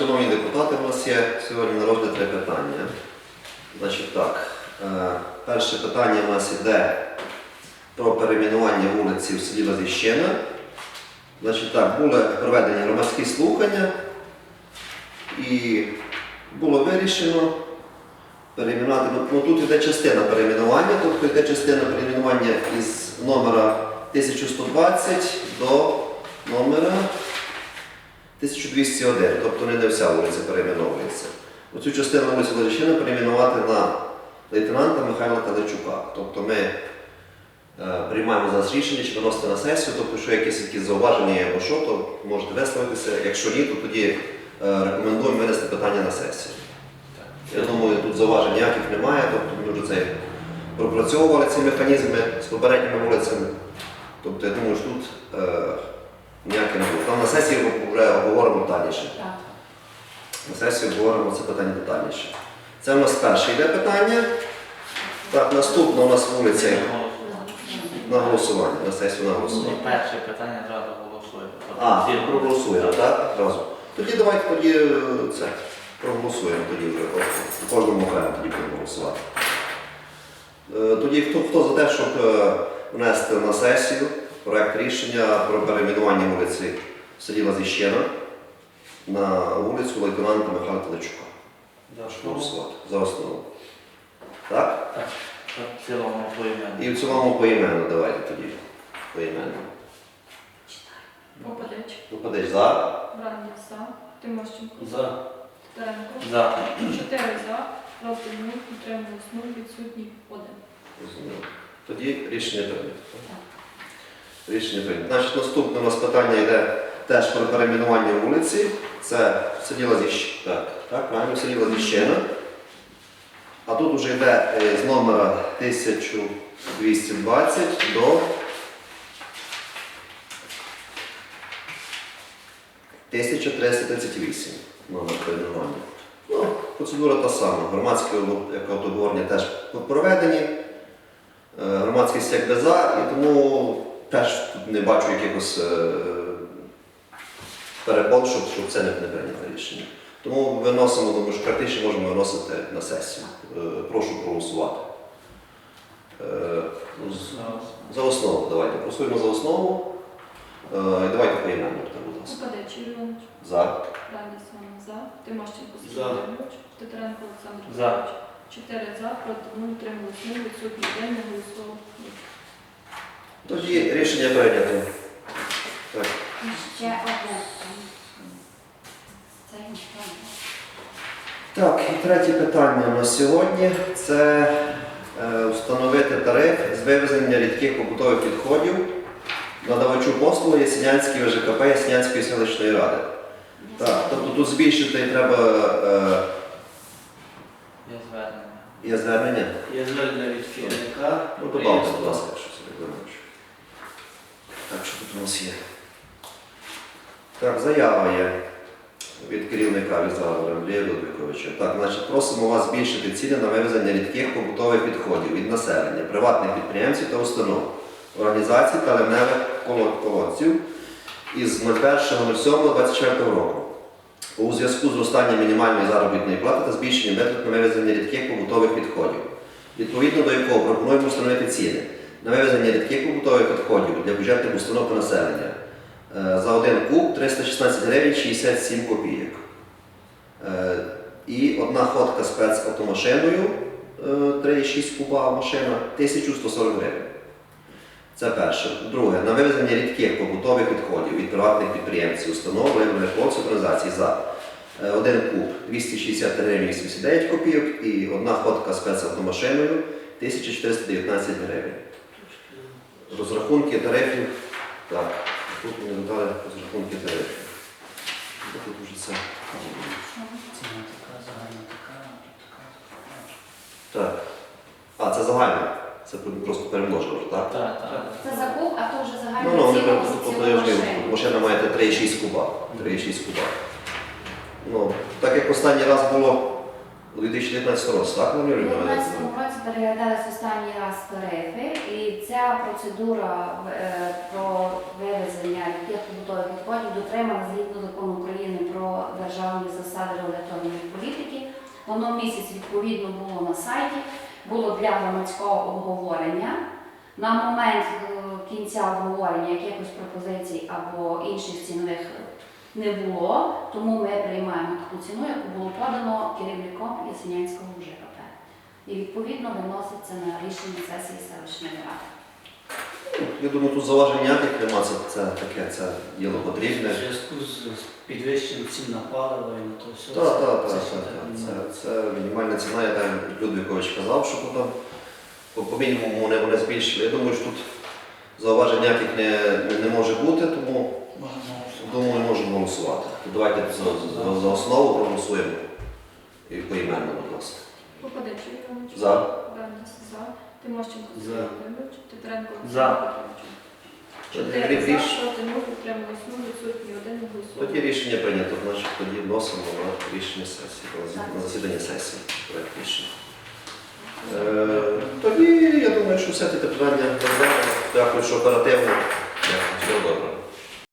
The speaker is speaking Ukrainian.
шановні депутати, у нас є сьогодні на розгляд три питання. Значить так, е, перше питання у нас йде про перейменування вулиці в селі Лазіщина. Значить так, були проведені громадські слухання і було вирішено перейменувати. Ну, ну, тут йде частина перейменування, тобто йде частина перейменування із номера 1120 до номера 1201, тобто не, вся вулиця перейменовується. Оцю частину вулиці Лежищина перейменувати на лейтенанта Михайла Таличука. Тобто ми е, приймаємо зараз рішення, чи виносити на сесію, тобто, що якісь якісь зауваження є або що, то можете висловитися. Якщо ні, то тоді е, рекомендуємо винести питання на сесію. Я думаю, тут зауважень ніяких немає, тобто ми вже це пропрацьовували ці механізми з попередніми вулицями. Тобто я думаю, що тут е, ніяких не буде. Там на сесії ми вже обговоримо детальніше. Так. На сесії обговоримо це питання детальніше. Це у нас перше йде питання. Так, наступна у нас вулиця на голосування, на сесію на голосування. Ну, перше питання зразу голосуємо. А, проголосуємо, так? Разом. Тоді давайте тоді е, це проголосуємо тоді вже. Кожному окремо тоді будемо голосувати. Е, Тоді хто, хто за те, щоб е, внести на сесію проект рішення про перейменування вулиці в селі Лазіщина на вулицю лейтенанта Михайла Телечука. За основу. голосувати. За основу. Так? Так, в цілому поіменно. І в цілому поіменно давайте тоді. Поіменно. Попадеч, Попадеш за. Бранів за, Тимощенко, За. Теренко, За. чотири за, проти нуль, утримались нуль, відсутній один. Розуміло. Тоді рішення прийнято. Рішення прийнято. Значить, наступне у нас питання йде теж про перейменування вулиці. Це в селі Лазіщ. Так, так, правильно, в селі Лазіщина. А тут вже йде е, з номера 1220 до 1338 номер перейменування. Ну, процедура та сама. Громадське обо- обговорення теж проведені. Е, Громадськість за, і тому теж тут не бачу якихось е, перепон, щоб, щоб це не, прийнято рішення. Тому виносимо, думаю, що практично можемо виносити на сесію. Е, Прошу проголосувати. Е, ну, За основу давайте. Проголосуємо за основу. Е, І давайте поєднаємо, будь ласка. Попадеч, Юрій Іванович, За. Бранів за, Тимощенко, Сергій За. Володимирович, Олександр За. Чотири за, проти нуль, утримались нуль, відсутній один, не голосував. Тоді рішення прийнято. Так. Ще одне. Це. Так, і третє питання на сьогодні це е, встановити тариф з вивезення рідких побутових відходів надавачу послуги Ясінянської ВЖКП Ясінянської селищної ради. Так, тобто тут збільшити треба е, Є звернення. є звернення. Є звернення від керівника. Ну, будь ласка, що це Григорович. Так, що тут у нас є? Так, заява є від керівника Візавра Андрія Людвиковича. Так, значить, просимо вас збільшити ціни на вивезення рідких побутових відходів від населення, приватних підприємців та установ, організацій та ливневих колодців із 01.07.24 року. У зв'язку з зростанням мінімальної заробітної плати та збільшенням витрат на вивезення рідких побутових відходів відповідно до якого пропонуємо встановити ціни на вивезення рідких побутових відходів для бюджетних установ та населення Е, за один куб 316 гривень 67 копійок. Е, І одна ходка спецавтомашиною е, 3,6 куба машина 1140 гривень. Це перше. Друге, на вивезення рідких побутових відходів від приватних підприємців, установ, вибраних хлопців, за е, один куб 260 гривень 89 копійок і одна ходка спецавтомашиною 1419 гривень. Розрахунки тарифів. Так, тут мені додали розрахунки тарифів. Тут уже це. Ціна така, загальна така, така, така. Так. А, це загально. Це просто перемножили, так? Так, так. Це закуп, а то вже Ну, загальна ну, вони ціна я ж машину. кажу, машина має 3,6 куба. 3,6 куба. Ну, так як останній раз було У 2019 році, так, У Володимир 2019 році переглядались останній раз тарифи, і ця процедура е, про вивезення рідких побутових відходів дотримана згідно закону України про державні засади регуляторної політики. Воно місяць відповідно було на сайті, було для громадського обговорення. На момент е, кінця обговорення якихось пропозицій або інших цінових не було, тому ми приймаємо таку ціну, яку було подано керівником Ясенянського ЖКП. І відповідно виноситься на рішення сесії селищної ради. Я думаю, тут зауважень ніяких нема, це, це таке, це діло В потрібне. зв'язку з підвищенням цін на паливо і на то все. Так, так, так, це так, Це, це мінімальна ціна, я там Людвікович казав, що потім по, по мінімуму вони, вони збільшили. Я думаю, що тут зауважень ніяких не, не, не може бути, тому Можемо голосувати. думаю, можемо голосувати. То давайте за, за, за основу проголосуємо і поіменно, будь ласка. Попаденчик Іванович. За. Бендес за. Тимощенко За. Володимирович. Титренко За. Чотири Рі- за, ріш- проти нуль, утримались нуль, відсутні один, не голосував. Тоді рішення прийнято, значить тоді вносимо на рішення сесії, на засідання сесії. Проект рішення. Е, тоді я думаю, що все ті питання розглянули. Дякую, що оперативно. Дякую, всього доброго.